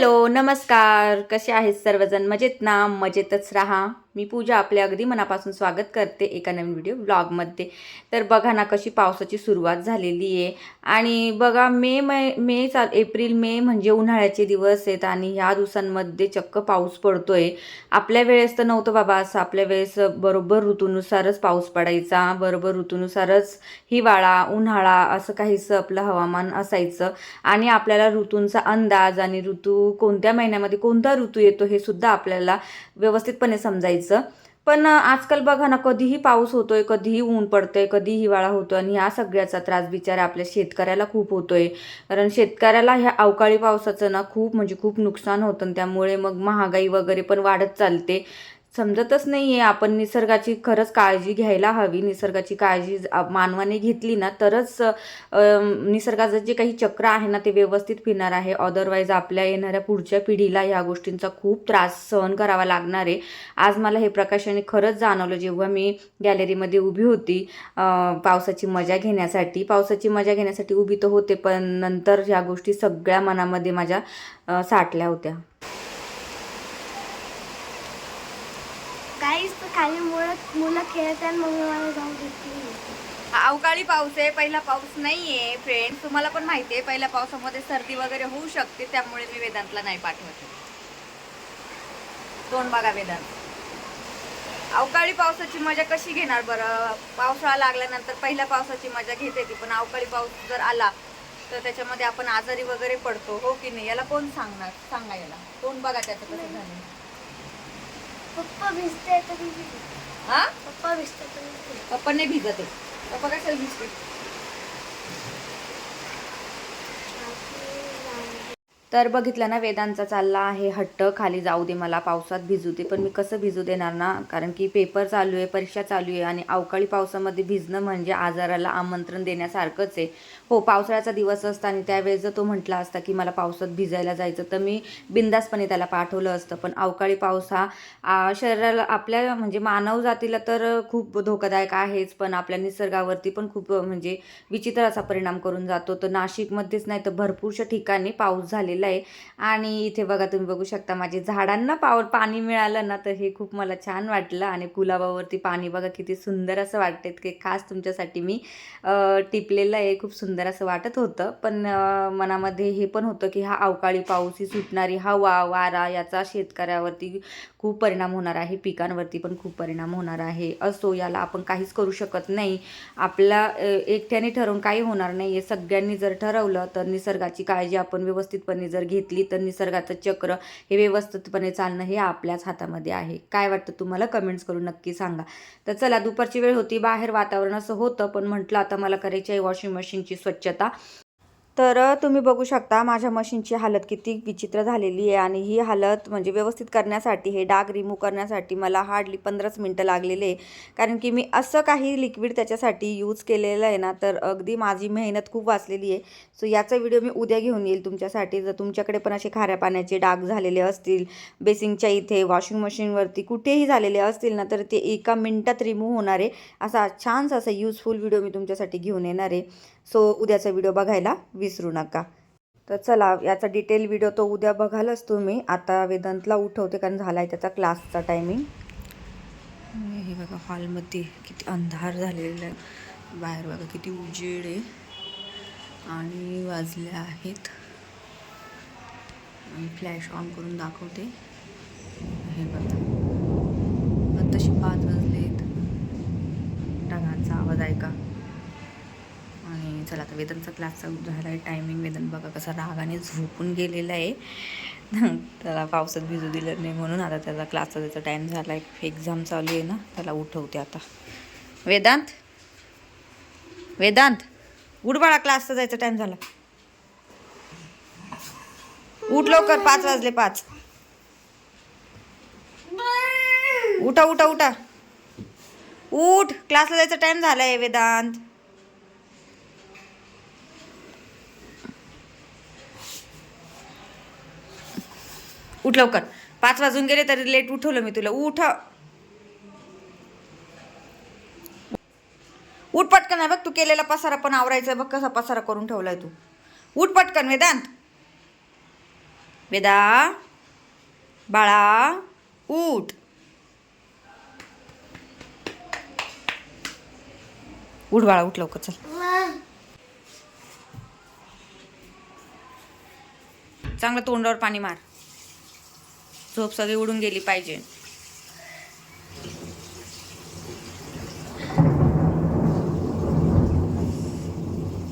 Hello नमस्कार. कसे आहेत सर्वजण? मजेत ना? मजेतच राहा. मी पूजा आपले अगदी मनापासून स्वागत करते एका नवीन व्हिडिओ ब्लॉगमध्ये तर बघा ना कशी पावसाची सुरुवात झालेली आहे. आणि बघा मे मै मे चा एप्रिल मे म्हणजे उन्हाळ्याचे दिवस आहेत आणि ह्या दिवसांमध्ये चक्क पाऊस पडतो आहे आपल्या वेळेस तर नव्हतं बाबा असं. आपल्या वेळेस बरोबर ऋतूनुसारच पाऊस पडायचा. बरोबर ऋतूनुसारच हिवाळा उन्हाळा असं काहीसं आपलं हवामान असायचं. आणि आपल्याला ऋतूंचा अंदाज आणि ऋतू कोणत्या महिन्यामध्ये कोणता ऋतू येतो हे सुद्धा आपल्याला व्यवस्थितपणे समजायचं. पण आजकाल बघा ना कधीही पाऊस होतोय कधीही ऊन पडतंय कधी हिवाळा होतो आणि ह्या सगळ्याचा त्रास बिचारा आपल्या शेतकऱ्याला खूप होतोय. कारण शेतकऱ्याला ह्या अवकाळी पावसाचं ना खूप म्हणजे खूप नुकसान होतं त्यामुळे मग महागाई वगैरे पण वाढत चालते. समजतच नाही आहे आपण निसर्गाची खरंच काळजी घ्यायला हवी. निसर्गाची काळजी मानवाने घेतली ना तरच निसर्गाचं जे काही चक्र आहे ना ते व्यवस्थित फिरणार आहे. अदरवाईज आपल्या येणाऱ्या पुढच्या पिढीला ह्या गोष्टींचा खूप त्रास सहन करावा लागणार आहे. आज मला हे प्रकाशाने खरंच जाणवलं. जेव्हा मी गॅलरीमध्ये उभी होती पावसाची मजा घेण्यासाठी. पावसाची मजा घेण्यासाठी उभी तर होते पण नंतर ह्या गोष्टी सगळ्या मनामध्ये माझ्या साठल्या होत्या काहीच तर खाली मुलं मुलं खेळतात मग मला जाऊ देते अवकाळी पाऊस आहे पहिला पाऊस नाहीये फ्रेंड तुम्हाला पण माहिती आहे पहिल्या पावसामध्ये सर्दी वगैरे होऊ शकते त्यामुळे मी वेदांतला नाही पाठवत. दोन बघा वेदांत. अवकाळी पावसाची मजा कशी घेणार बरं? पावसाळा लागल्यानंतर पहिल्या पावसाची मजा घेते ती पण अवकाळी पाऊस जर आला तर त्याच्यामध्ये आपण आजारी वगैरे पडतो हो की नाही? याला कोण सांगणार? सांगा याला. तोंड बघा त्याचं कसं झालं पप्पा भिजते तरी भिजते. हा पप्पा भिजते तरी भिजते. पप्पा नाही भिजत आहे पप्पा कशाला भिजते तर बघितलं ना वेदांचा चालला आहे हट्ट खाली जाऊ दे मला पावसात भिजू दे. पण मी कसं भिजू देणार ना? कारण की पेपर चालू आहे परीक्षा चालू आहे आणि अवकाळी पावसामध्ये भिजणं म्हणजे आजाराला आमंत्रण देण्यासारखंच आहे. हो पावसाळ्याचा दिवस असता आणि त्यावेळेस जर तो म्हटला असता की मला पावसात भिजायला जायचं तर मी बिंदासपणे त्याला पाठवलं असतं. पण अवकाळी पाऊस हा शरीराला आपल्या म्हणजे मानव जातीला तर खूप धोकादायक आहेच पण आपल्या निसर्गावरती पण खूप म्हणजे विचित्र असा परिणाम करून जातो. तर नाशिकमध्येच नाही तर भरपूरशा ठिकाणी पाऊस झालेला आहे. आणि इथे बघा तुम्ही बघू शकता माझे झाडांना पावर पाणी मिळालं ना तर हे खूप मला छान वाटलं. आणि गुलाबावरती पाणी बघा किती सुंदर असं वाटतं की खास तुमच्यासाठी मी टिपलेलं आहे. खूप सुंदर असं वाटत होतं. पण मनामध्ये हे पण होतं की हा अवकाळी पाऊस ही सुटणारी हवा वारा याचा शेतकऱ्यावरती खूप परिणाम होणार आहे. पिकांवरती पण खूप परिणाम होणार आहे. असो याला आपण काहीच करू शकत नाही. आपला एकट्याने ठरवून काही होणार नाही आहे सगळ्यांनी जर ठरवलं तर निसर्गाची काळजी आपण व्यवस्थितपणे जर घेतली तर निसर्गाचं चक्र हे व्यवस्थितपणे चालणं हे आपल्याच हातामध्ये आहे. काय वाटतं तुम्हाला? कमेंट्स करून नक्की सांगा. तर चला दुपारची वेळ होती. बाहेर वातावरण असं होतं पण म्हटलं आता मला करायची आहे वॉशिंग मशीनची स्वच्छता. तर तुम्ही बघू शकता माझ्या मशीनची हालत किती विचित्र झालेली आहे आणि ही हालत म्हणजे व्यवस्थित करण्यासाठी हे डाग रिमूव्ह करण्यासाठी मला हार्डली पंधराच मिनटं लागलेले आहे. कारण की मी असं काही लिक्विड त्याच्यासाठी यूज केलेलं आहे ना तर अगदी माझी मेहनत खूप वाचलेली आहे. सो याचा व्हिडिओ मी उद्या घेऊन येईल तुमच्यासाठी. जर तुमच्याकडे पण असे खाऱ्या पाण्याचे डाग झालेले असतील बेसिंगच्या इथे वॉशिंग मशीनवरती कुठेही झालेले असतील ना तर ते एका मिनटात रिमूव्ह होणारे असा छानसा असा यूजफुल व्हिडिओ मी तुमच्यासाठी घेऊन येणार आहे. सो उद्याचा व्हिडिओ बघायला विसरू नका. तर चला याचा डिटेल व्हिडिओ तो उद्या बघालच तुम्ही. आता वेदांतला उठवते कारण झाला आहे त्याचा क्लासचा टायमिंग हे बघा हॉलमध्ये किती अंधार झालेला आहे. बाहेर बघा किती उजेड आहे. आणि वाजले आहेत. आणि फ्लॅश ऑन करून दाखवते. हे बघा. तशी पाच वाजले आहेत. ढगांचा आवाज ऐका. आणि चला आता वेदनचा क्लासचा झाला आहे टायमिंग वेदन बघा कसा रागाने झोपून गेलेला आहे. त्याला पावसात भिजू दिलं नाही म्हणून आता त्याचा क्लासचा त्याचा टाईम झाला आहे एक्झाम चालू आहे ना त्याला उठवते आता. वेदांत? वेदांत? उठ बाळा क्लासचा जायचा टाईम झाला. उठ लवकर पाच वाजले पाच. उठा उठा उठा. उठ क्लासला जायचा टाईम झालाय वेदांत. उठ लवकर. पाच वाजून गेले तरी लेट उठवलं मी तुला. उठ. उठ पटकन. आहे बघ तू केलेला पसारा पण आवरायचा. बघ कसा पसारा करून ठेवलाय तू. उठ पटकन वेदांत. वेदा. बाळा. उठ. उठ बाळा उठ लवकर चल. चांगलं तोंडावर पाणी मार. झोप सगळी उडून गेली पाहिजे.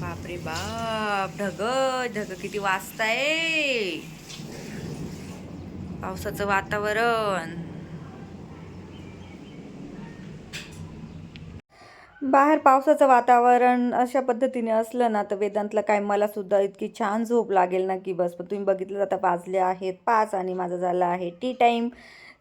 बापरे बाप ढग ढग किती वाजताय. पावसाचं वातावरण. बाहेर पावसाचं वातावरण अशा पद्धतीने असलं ना तर वेदांतला काय मला सुद्धा इतकी छान झोप लागेल ना की बस. पण तुम्ही बघितलं आता वाजले आहेत पाच आणि माझं झालं आहे टी टाईम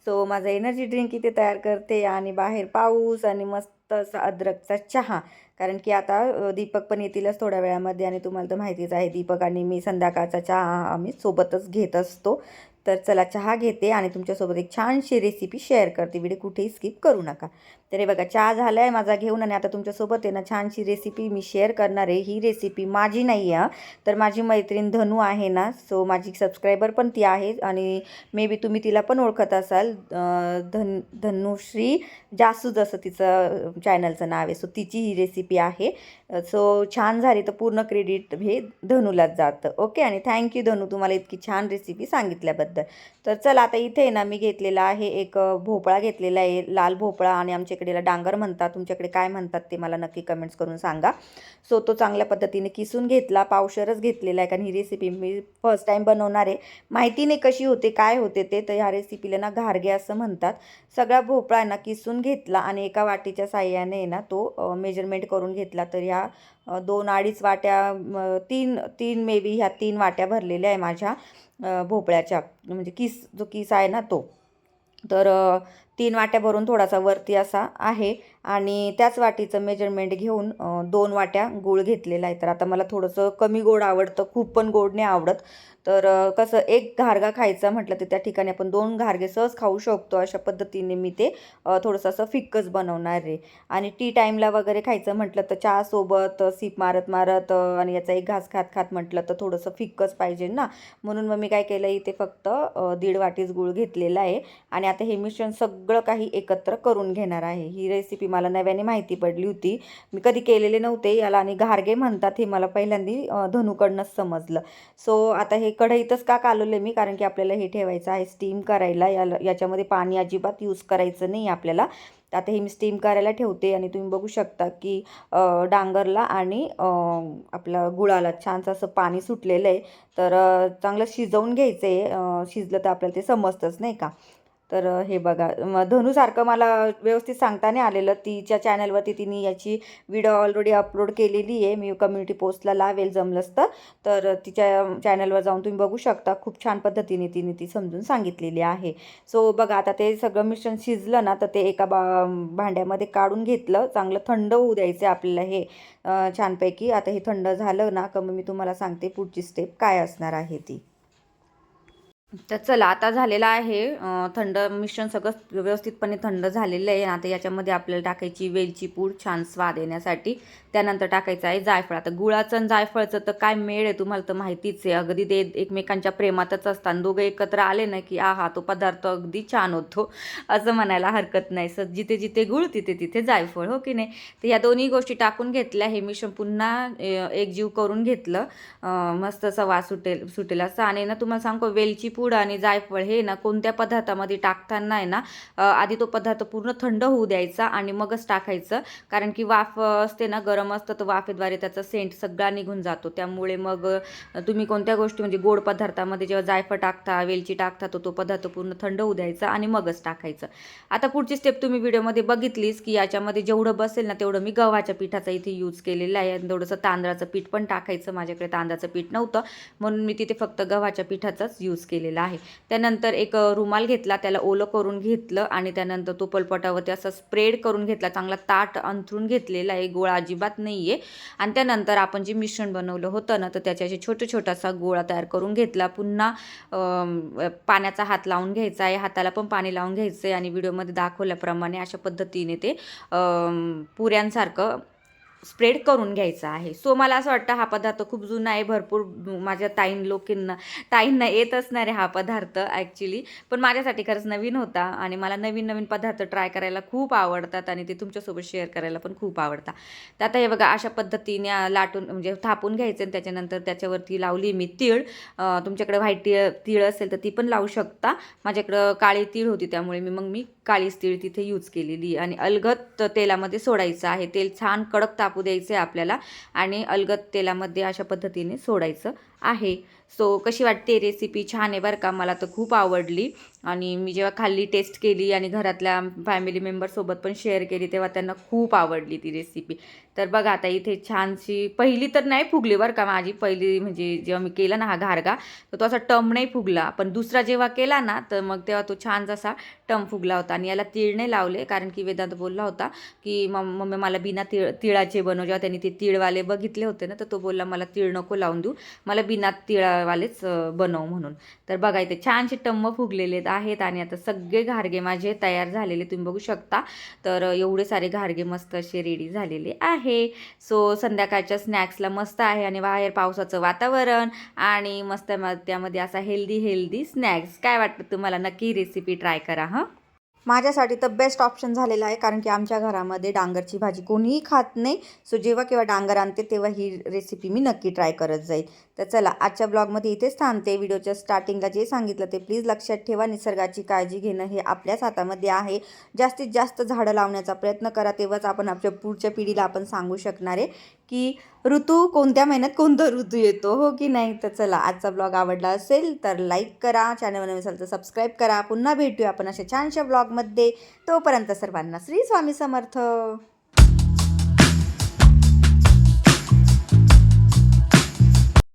सो माझं एनर्जी ड्रिंक इथे तयार करते आणि बाहेर पाऊस आणि मस्त असा अद्रकचा चहा. कारण की आता दीपक पण येतीलच थोड्या वेळामध्ये आणि तुम्हाला तर माहितीच आहे दीपक आणि मी संध्याकाळचा चहा आम्ही सोबतच घेत असतो. तर चला चहा घेते आणि तुमच्यासोबत एक छानशी रेसिपी शेअर करते. व्हिडिओ कुठेही स्किप करू नका. तर हे बघा चहा झाला आहे माझा घेऊन आणि आता तुमच्यासोबत आहे ना छानशी रेसिपी मी शेअर करणार आहे. ही रेसिपी माझी नाही आहे तर माझी मैत्रीण धनू आहे ना सो माझी सबस्क्रायबर पण ती आहे आणि मे बी तुम्ही तिला पण ओळखत असाल. धन धनुश्री जासूद असं तिचं चॅनलचं नाव आहे. सो तिची ही रेसिपी आहे. सो छान झाली तर पूर्ण क्रेडिट हे धनूलाच जातं. ओके आणि थँक्यू धनू तुम्हाला इतकी छान रेसिपी सांगितल्याबद्दल. तर चला आता इथे आहे ना मी घेतलेला आहे एक भोपळा घेतलेला आहे. लाल भोपळा आणि आमच्या इकडे डांगर म्हणतात तुमच्याकडे काय म्हणतात ते मला नक्की कमेंट्स करून सांगा. सो तो चांगल्या पद्धतीने किसून घेतला पावशरच घेतलेला आहे कारण ही रेसिपी मी फर्स्ट टाईम बनवणार आहे. माहिती नाही कशी होते काय होते ते तर ह्या रेसिपीला ना घारगे असं म्हणतात. सगळा भोपळा ना किसून घेतला आणि एका वाटीच्या साह्याने ना तो मेजरमेंट करून घेतला. तर ह्या दोन अडीच वाट्या तीन तीन मे बी ह्या तीन वाट्या भरलेल्या आहे माझ्या भोपळ्याच्या. म्हणजे किस जो किस आहे ना तो. तर तीन वाट्या भरून थोडासा वरती असा आहे. आणि त्याच वाटीचं मेजरमेंट घेऊन दोन वाट्या गूळ घेतलेला आहे. तर आता मला थोडंसं कमी गोड आवडतं खूप पण गोड नाही आवडत. तर कसं एक घारगा खायचा म्हटलं तर त्या ठिकाणी आपण दोन घारगे सहज खाऊ शकतो. अशा पद्धतीने मी ते थोडंसं असं फिक्कच बनवणार आहे. आणि टी टाईमला वगैरे खायचं म्हटलं तर चहासोबत सीप मारत मारत आणि याचा एक घास खात खात म्हटलं तर थोडंसं फिक्कच पाहिजे ना. म्हणून मग मी काय केलं इथे फक्त दीड वाटीच गूळ घेतलेला आहे. आणि आता हे मिश्रण सगळं काही एकत्र करून घेणार आहे. ही रेसिपी मला नव्याने माहिती पडली होती. मी कधी केलेले नव्हते याला आणि घारगे म्हणतात हे मला पहिल्यांदा अ, धनुकडनंच समजलं. सो आता हे कढईतच का कालवले मी? कारण की आपल्याला हे ठेवायचं आहे स्टीम करायला याला याच्यामध्ये पाणी अजिबात यूज करायचं नाही आपल्याला. आता हे मी स्टीम करायला ठेवते आणि तुम्ही बघू शकता की डांगरला आणि आपला गुळाला छानसं असं पाणी सुटलेलं आहे. तर चांगलं शिजवून घ्यायचं आहे शिजलं तर आपल्याला ते समजतंच नाही का? तर हे बघा म धनुसारखं मला व्यवस्थित सांगता नाही आलेलं तिच्या चॅनलवरती तिने याची व्हिडिओ ऑलरेडी अपलोड केलेली आहे. मी कम्युनिटी पोस्टला लावेल जमलंच तर. तिच्या चॅनलवर जाऊन तुम्ही बघू शकता. खूप छान पद्धतीने तिने ती समजून सांगितलेली आहे. सो बघा आता ते सगळं मिश्रण शिजलं ना तर ते एका बा भांड्यामध्ये काढून घेतलं. चांगलं थंड होऊ द्यायचं आहे आपल्याला हे छानपैकी. आता हे थंड झालं ना का मग मी तुम्हाला सांगते पुढची स्टेप काय असणार आहे ती. तर चला आता झालेलं आहे थंड मिश्रण सगळं व्यवस्थितपणे थंड झालेलं आहे. आता याच्यामध्ये आपल्याला टाकायची वेलची पूड छान स्वाद येण्यासाठी. त्यानंतर टाकायचं आहे जायफळ. आता गुळाचं आणि जायफळचं तर काय मेळ आहे तुम्हाला तर माहितीच आहे. अगदी ते एकमेकांच्या प्रेमातच असतात. दोघं एकत्र आले ना की आहा तो पदार्थ अगदी छान होतो. असं म्हणायला हरकत नाही. सर जिथे जिथे गुळ तिथे तिथे जायफळ हो की नाही? तर या दोन्ही गोष्टी टाकून घेतल्या. हे मिश्रण पुन्हा एकजीव करून घेतलं. मस्त असा वास सुटेल सुटेल असं. आणि ना तुम्हाला सांगतो वेलची पूड आणि जायफळ हे ना कोणत्या पदार्थामध्ये टाकताना आहे ना आधी तो पदार्थ पूर्ण थंड होऊ द्यायचा आणि मगच टाकायचं. कारण की वाफ असते ना गरम असतं तर वाफेद्वारे त्याचा सेंट सगळा निघून जातो. त्यामुळे मग तुम्ही कोणत्या गोष्टी म्हणजे गोड पदार्थामध्ये जेव्हा जायफळ टाकता वेलची टाकता तर तो पदार्थ पूर्ण थंड होऊ द्यायचा आणि मगच टाकायचं. आता पुढची स्टेप तुम्ही व्हिडिओमध्ये बघितलीच की याच्यामध्ये जेवढं बसेल ना तेवढं मी गव्हाच्या पिठाचा इथे यूज केलेला आहे. आणि थोडंसं तांदळाचं पीठ पण टाकायचं. माझ्याकडे तांदळाचं पीठ नव्हतं. म्हणून मी तिथे फक्त गव्हाच्या पिठाचाच यूज केलेला आहे. त्यानंतर एक रुमाल घेतला त्याला ओलं करून घेतलं आणि त्यानंतर तो पलपटावरती असा स्प्रेड करून घेतला. चांगला ताट अंथरून घेतलेला आहे. गोळा अजिबात नाही आहे आणि त्यानंतर आपण जे मिश्रण बनवलं होतं ना तर त्याच्याशी छोटं छोटासा गोळा तयार करून घेतला. पुन्हा पाण्याचा हात लावून घ्यायचा आहे. हाताला पण पाणी लावून घ्यायचं आहे आणि व्हिडिओमध्ये दाखवल्याप्रमाणे अशा पद्धतीने ते पुऱ्यांसारखं स्प्रेड करून घ्यायचा आहे. सो मला असं वाटतं हा पदार्थ खूप जुना आहे भरपूर माझ्या ताईन लोकींना ताईंना येत असणार आहे हा पदार्थ ॲक्च्युली पण माझ्यासाठी खरंच नवीन होता आणि मला नवीन नवीन पदार्थ ट्राय करायला खूप आवडतात आणि ते तुमच्यासोबत शेअर करायला पण खूप आवडतात. तर आता हे बघा अशा पद्धतीने लाटून म्हणजे थापून घ्यायचं आणि त्याच्यानंतर त्याच्यावरती लावली मी तीळ. तुमच्याकडे व्हाईट तीळ तीळ असेल तर ती पण लावू शकता. माझ्याकडं काळी तीळ होती त्यामुळे मी मग मी काळीच तीळ तिथे यूज केलेली. आणि अलगत तेलामध्ये सोडायचं आहे. तेल छान कडक ताप द्यायचं आहे आपल्याला आणि अलगद तेलामध्ये अशा पद्धतीने सोडायचं आहे. सो कशी वाटते रेसिपी छान आहे बरं का? मला तर खूप आवडली. आणि मी जेव्हा खाल्ली टेस्ट केली आणि घरातल्या फॅमिली मेंबरसोबत पण शेअर केली तेव्हा त्यांना खूप आवडली ती रेसिपी तर बघा आता इथे छानशी पहिली तर नाही फुगली बरं का माझी. पहिली म्हणजे जेव्हा मी केला ना हा घारगा तर तो असा टम नाही फुगला. पण दुसरा जेव्हा केला ना तर मग तेव्हा तो छान जसा टम फुगला होता. आणि याला तीळ नाही लावले कारण की वेदांत बोलला होता की मम्मी मला बिना तिळ तिळाचे बनव. जेव्हा त्यांनी ते तिळवाले बघितले होते ना तर तो बोलला मला तीळ नको लावून देऊ. मला बिना तिळा वालेच बनव म्हणून. तर बघा इथे छानसे टम्म फुगलेले आहेत आणि आता सगळे घारगे माझे तयार झालेले तुम्ही बघू शकता. तर एवढे सारे घारगे मस्त असे रेडी झालेले आहे. सो संध्याकाळच्या स्नॅक्सला मस्त आहे आणि बाहेर पावसाचं वातावरण आणि मस्त म- त्यामध्ये असा हेल्दी हेल्दी स्नॅक्स काय वाटतं तुम्हाला? नक्की रेसिपी ट्राय करा हां? माझ्यासाठी तर बेस्ट ऑप्शन झालेला आहे कारण की आमच्या घरामध्ये डांगरची भाजी कोणीही खात नाही. सो जेव्हा केव्हा डांगर आणते तेव्हा ही रेसिपी मी नक्की ट्राय करत जाईल. तर चला आजच्या ब्लॉगमध्ये इथेच थांबते. व्हिडिओच्या स्टार्टिंगला जे सांगितलं ते प्लीज लक्षात ठेवा. निसर्गाची काळजी घेणं हे आपल्याच हातामध्ये आहे. जास्तीत जास्त झाडं लावण्याचा प्रयत्न करा तेव्हाच आपण आपल्या पुढच्या पिढीला आपण सांगू शकणार आहे की ऋतू कोणत्या महिन्यात कोणता ऋतू येतो हो की नाही? तर चला आजचा ब्लॉग आवडला असेल तर लाईक करा चॅनल नवीन असेल तर सबस्क्राईब करा. पुन्हा भेटूया आपण अशा छानशा ब्लॉगमध्ये. तोपर्यंत सर्वांना श्री स्वामी समर्थ.